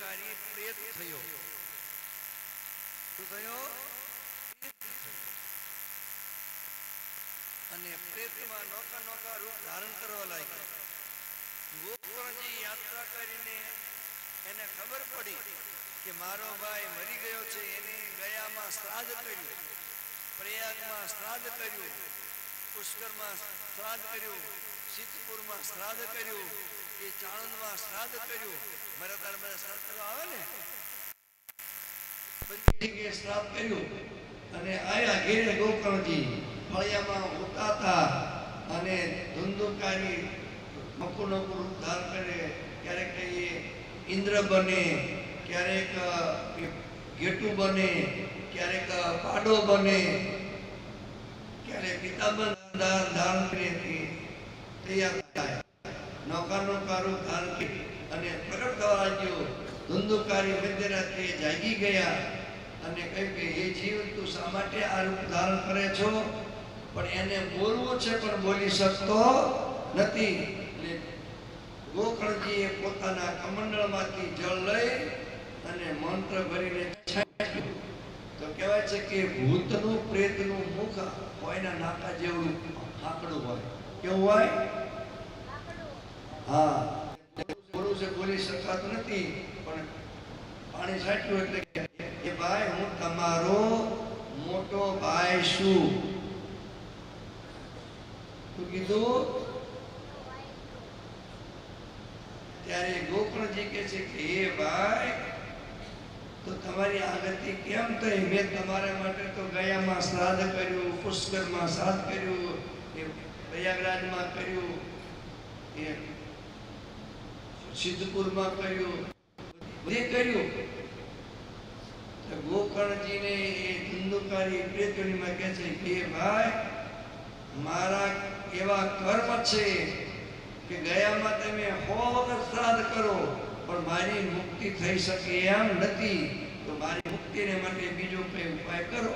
ધંધુકારી પ્રેત થયો. શું થયો? અને પ્રેતમાં નોકા નોકા રૂપ ધારણ કરવા લાગ્યા. ગોકુળજી યાત્રા કરીને એને ખબર પડી કે મારો ભાઈ મરી ગયો છે, એને ગયામાં શ્રાદ્ધ કર્યું, પ્રયાગમાં શ્રાદ્ધ કર્યું, પુષ્કરમાં શ્રાદ્ધ કર્યું, સિદ્ધપુરમાં શ્રાદ્ધ કર્યું, એ ચાણંદમાં શ્રાદ્ધ કર્યું મારા તાર બધા શ્રાદ્ધ કરવા આવે ને? બધી જગ્યાએ શ્રાદ્ધ અને આયા ઘેરે ગોકર્ણજી ફળિયામાં ઉતાતા અને ધુંધુકારી મકુનો રૂપ ધારણ કરે, ક્યારેક એ ઇન્દ્ર બને, ક્યારેક ગેટુ બને, ક્યારેક પાડો બને, ક્યારેક પિતાબંધ ધારણ કરી તૈયાર થાય. નૌકા નૌકા રૂપ ધારણ કરી. અને પ્રગટ થવા લાગ્યો ધુંધુકારી મધ્યરાત્રે જાગી ગયા અને કહ્યું કે એ જીવ તું શા માટે આ રૂપ ધારણ કરે છો? પણ એને બોલવું છે પણ બોલી શકતો નથી. એટલે ગોકર્ણજીએ પોતાના કમંડળમાંથી જળ લઈ અને મંત્ર ભરીને તો કહેવાય છે કે ભૂતનું પ્રેતનું મુખ કોઈના નાકા જેવું આંકડું હોય. કેવું હોય? હા. છે બોલી શકાતું નથી, પણ પાણી છાંટ્યું એટલે કે ભાઈ, હું તમારો મોટો ભાઈ છું. તું કીધું? ત્યારે ગોકર્ણજી કે છે કે હે ભાઈ, તો તમારી આ કેમ થઈ? મેં તમારા માટે તો ગયામાં શ્રાદ્ધ કર્યું, પુષ્કરમાં શ્રાદ્ધ કર્યું, એ પ્રયાગરાજમાં કર્યું, એ સિદ્ધપુરમાં કર્યું, બધે કર્યું. ગોકર્ણજીને એ ધંધુકારી પ્રેતણીમાં કહે છે, કે ભાઈ, મારા એવા કર્મ છે કે ગયામાં તમે હો વખત શ્રાદ્ધ કરો, પણ મારી મુક્તિ થઈ શકે એમ નથી. તો મારી મુક્તિને માટે બીજો કઈ ઉપાય કરો.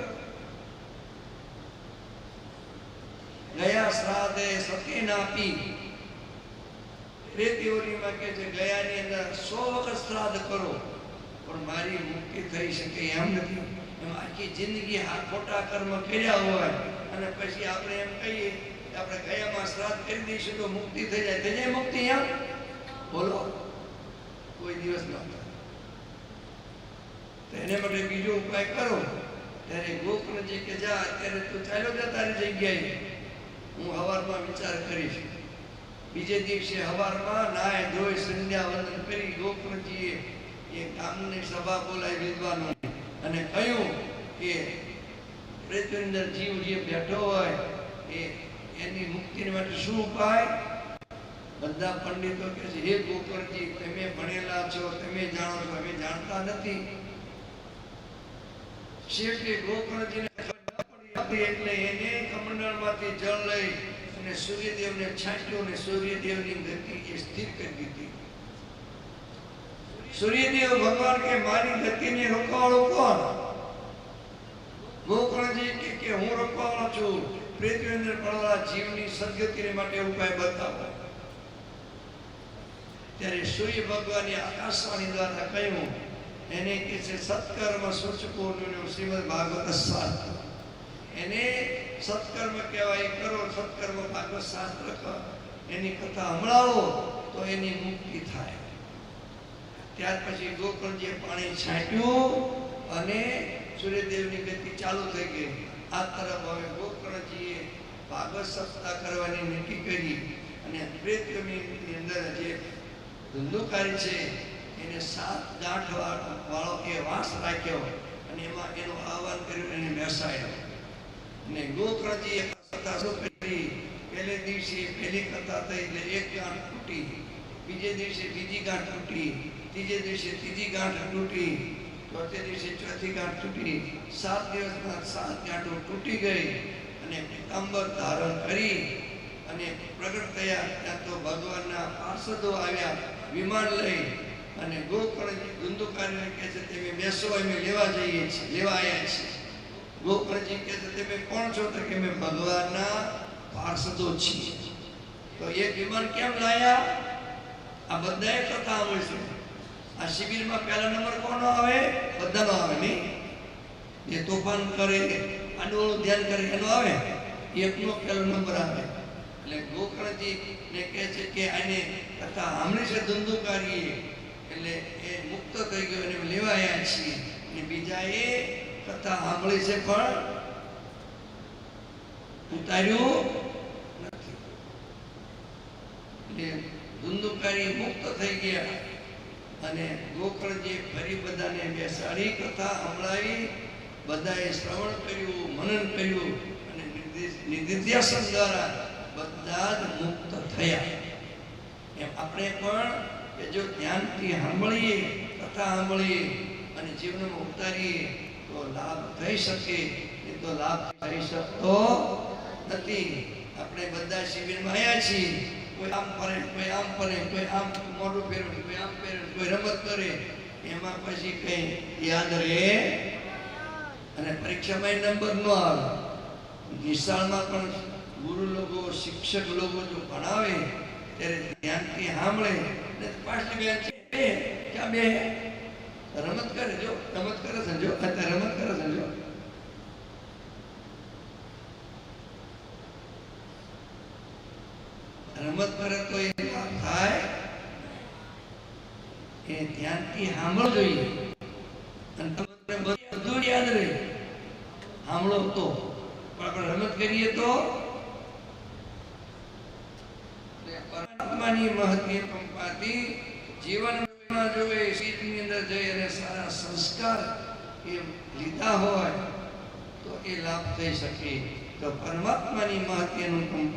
ગયા શ્રાદ્ધે સતી નાપી પ્રેતીઓનીમાં કે છે, ગયાની અંદર સો વખત શ્રાદ્ધ કરો, પણ મારી મુક્તિ થઈ શકે એમ નથી. એમ આખી જિંદગી આ ખોટા કર્મ કર્યા હોય, અને પછી આપણે એમ કહીએ કે આપણે ગયામાં શ્રાદ્ધ કરી દઈશું તો મુક્તિ થઈ જાય. થઈ જાય મુક્તિ એમ? બોલો. કોઈ દિવસ ન તો એને માટે બીજો ઉપાય કરો. ત્યારે ગોકર્ણજી કે, જા, અત્યારે તું ચાલ્યો જા તારી જગ્યાએ. હું હવારમાં વિચાર કરીશ. બીજે દિવસે હવારમાં નાય ધોઈ સંધ્યા વંદન કરી ગોકર્ણજીએ એ ગામની સભા બોલાવી વિદ્વાનો. અને કહ્યું કે પ્રેતવિંદર જીવ જે બેઠો હોય એ એની મુક્તિ માટે શું ઉપાય? બધા પંડિતો કહે છે, હે ગોકર્ણજી તમે ભણેલા છો, તમે જાણો છો, અમે જાણતા નથી. શેઠે ગોકર્ણજીને એટલે એને કમંડળમાંથી જળ લઈ અને સૂર્યદેવને છાંટ્યો અને સૂર્યદેવની ગતિ એ સ્થિર કરી દીધી. સૂર્યદેવ ભગવાન કે મારી ગતિને રોકવાળો કોણ? ગોકર્ણજી કે કે હું રોકવાળો છું. પૃથ્વી પડવાળા જીવની સદગતિને માટે ઉપાય બતાવો. ત્યારે સૂર્ય ભગવાને આકાશવાણી દ્વારા કહ્યું, એને કે છે, સત્કર્મ સૂચકો શ્રીમદ ભાગવત શાસ્ત્ર એને સત્કર્મ કહેવાય કરો સત્કર્મ ભાગવત શાસ્ત્ર કર એની કથા હમણાવો તો એની મુક્તિ થાય. ત્યાર પછી ગોકર્ણજીએ પાણી છાંટ્યું અને સૂર્યદેવની ગતિ ચાલુ થઈ ગઈ. આ તરફ હવે ગોકર્ણજીએ ભાગવત સપ્તાહ કરવાની નક્કી કરી અને પ્રેતની અંદર જે ધંધુકારી છે, એને સાત ગાંઠ વાળો એ વાંસ રાખ્યો અને એમાં એનું આહવાન કર્યું, એને બેસાડ્યો. અને ગોકર્ણજીએ કથા શું કરી પહેલે દિવસે પહેલી કથા થઈ એટલે એક ગાંઠ તૂટી, બીજે દિવસે બીજી ગાંઠ તૂટી, ત્રીજે દિવસે ત્રીજી ગાંઠ તૂટી, ચોથે દિવસે ચોથી ગાંઠ તૂટી, સાત દિવસમાં સાત ગાંઠો તૂટી ગઈ અને પીતાંબર ધારણ કરી અને પ્રગટ થયા. ત્યાં તો ભગવાનના પાર્ષદો આવ્યા, વિમાન લઈ અને ગોકર્ણજી ધુંધુકારીને કહે છે, તમે બેસો, અમે લેવા જઈએ છીએ, લેવા આવ્યા છીએ. ગોકર્ણજી કહે છે છો કે મેં ભગવાનના પાર્ષદો છીએ. તો એ વિમાન કેમ લાયા? આ બધાએ કથા હોય છે આ શિબિરમાં પહેલા નંબર કોનો આવે? બધાનો આવે નહીં? જે તોફાન કરે આડું ધ્યાન કરે, એનો આવે? એકનો પહેલો નંબર આવે. એટલે ગોકર્ણજી ને કહે છે કે આને કથા સાંભળી છે કરીએ એટલે એ મુક્ત થઈ ગયો, એને લેવાયા છીએ. અને બીજા એ કથા સાંભળી છે પણ ઉતાર્યું નથી. એટલે ધુંધુકારી મુક્ત થઈ ગયા અને ગોકળજી ફરી બધાને બેસાડી કથા સંભળાવી, બધાએ શ્રવણ કર્યું, મનન કર્યું અને નિધિધ્યાસન દ્વારા બધા જ મુક્ત થયા. એમ આપણે પણ જો ધ્યાનથી સાંભળીએ, કથા સાંભળીએ અને જીવનમાં ઉતારીએ, તો લાભ થઈ શકે. એ તો લાભ થઈ શકતો નથી આપણે બધા શિબિરમાં આવ્યા છીએ. કોઈ આમ ફરે, કોઈ આમ ફરે, કોઈ આમ મોઢું ફેરવે, કોઈ આમ ફેરવે, કોઈ રમત કરે. એમાં પછી કઈ યાદ રહે અને પરીક્ષામાં નંબર ન આવે. નિશાળમાં પણ ગુરુ લોકો, શિક્ષક લોકો જો ભણાવે, ત્યારે ધ્યાનથી સાંભળે ને પાછલી બેન બે, ક્યાં બે? રમત કરે, જો રમત કરે છે અત્યારે રમત કરે છે રમત કરે તો એ થાય. એ ધ્યાનથી સાંભળ જોઈએ. અને તમને બધું યાદ રહે. સાંભળો તો. પણ આપણે રમત કરીએ તો? પરમાત્માની મહત્ય કંપાતી જીવનમાં જો એ સીટની અંદર જઈ અને સારા સંસ્કાર એ લીધા હોય, તો એ લાભ થઈ શકે. તો પરમાત્માની મહત્યનું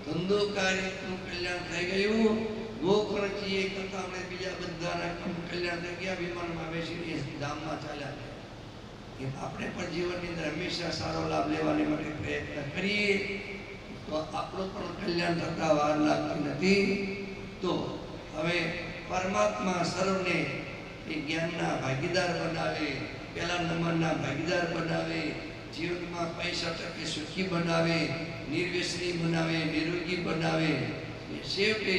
કંપાથી ધંધોકારીનું કલ્યાણ થઈ ગયું. ગોકર્ણજી એ કરતા આપણે બીજા બધાના કલ્યાણ થઈ ગયા. વિમાનમાં બેસીને ધામમાં ચાલ્યા કે આપણે પણ જીવનની અંદર હંમેશા સારો લાભ લેવાની માટે પ્રયત્ન કરીએ. તો આપણું પણ કલ્યાણ થતા વાર લાગતી નથી. તો હવે પરમાત્મા સર્વને એ જ્ઞાનના ભાગીદાર બનાવે, પહેલા નંબરના ભાગીદાર બનાવે, જીવનમાં પૈસા ટકે સુખી બનાવે નિર્વ્યસની બનાવે નિરોગી બનાવે છેવટે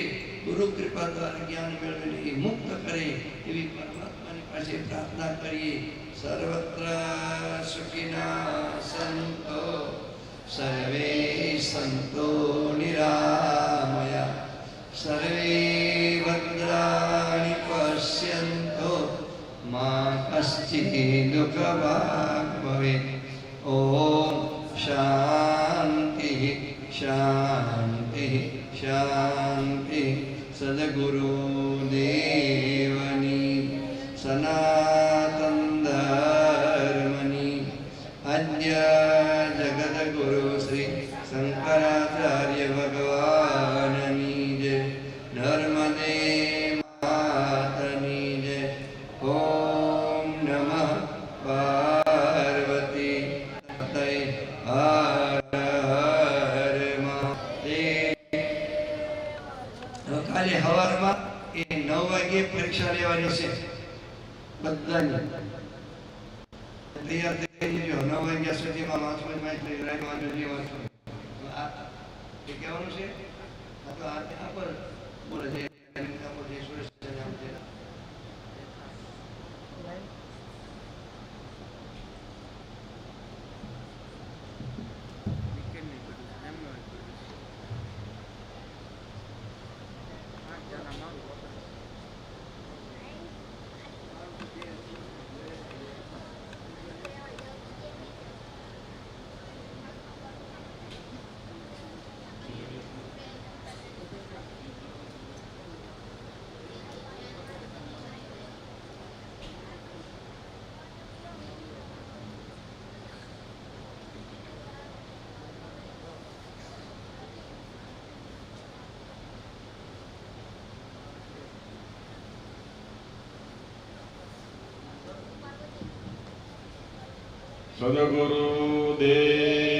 ગુરુ કૃપા દ્વારા જ્ઞાન મેળવીને એ મુક્ત કરે એવી પરમાત્માની પાસે પ્રાર્થના કરીએ. સર્વત્ર સુખીના સંતો પરીક્ષા છે. બધાની. તૈયાર થઈ જજો. નવ વાગ્યા સુધીમાં વાંચવાનું વાંચી રાખવાનું જે વાંચવાનું આ કહેવાનું છે? આ તો આ પર બોલે છે આ પર જે સુરેશ છે આમ છે સદગુરુ દેવ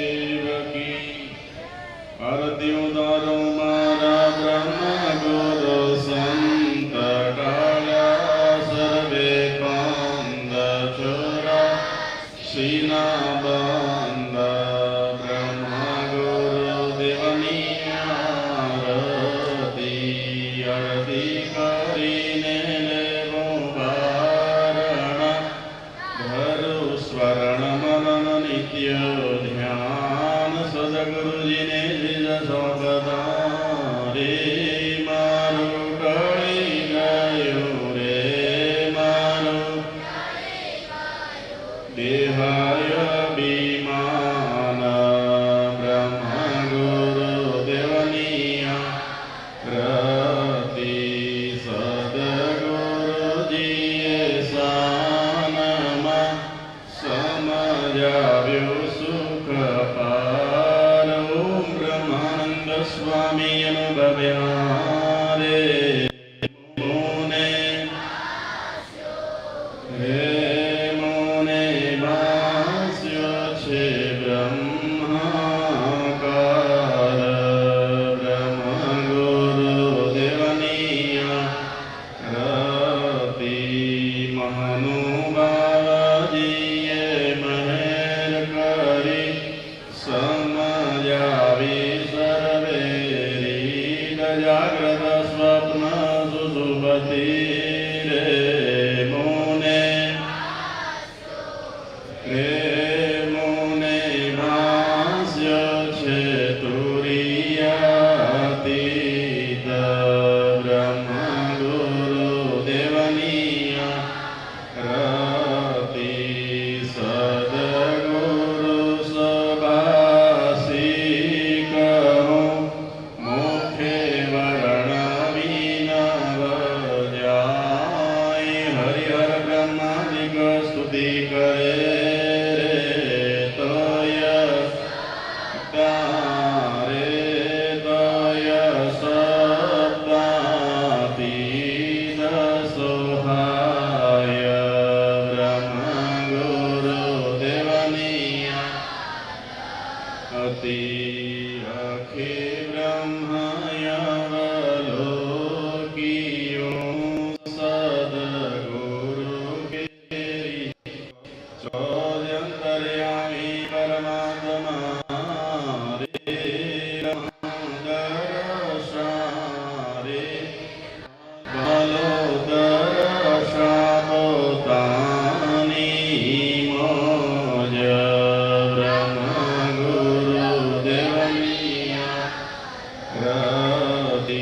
Radhi,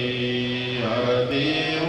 Radhi, Radhi.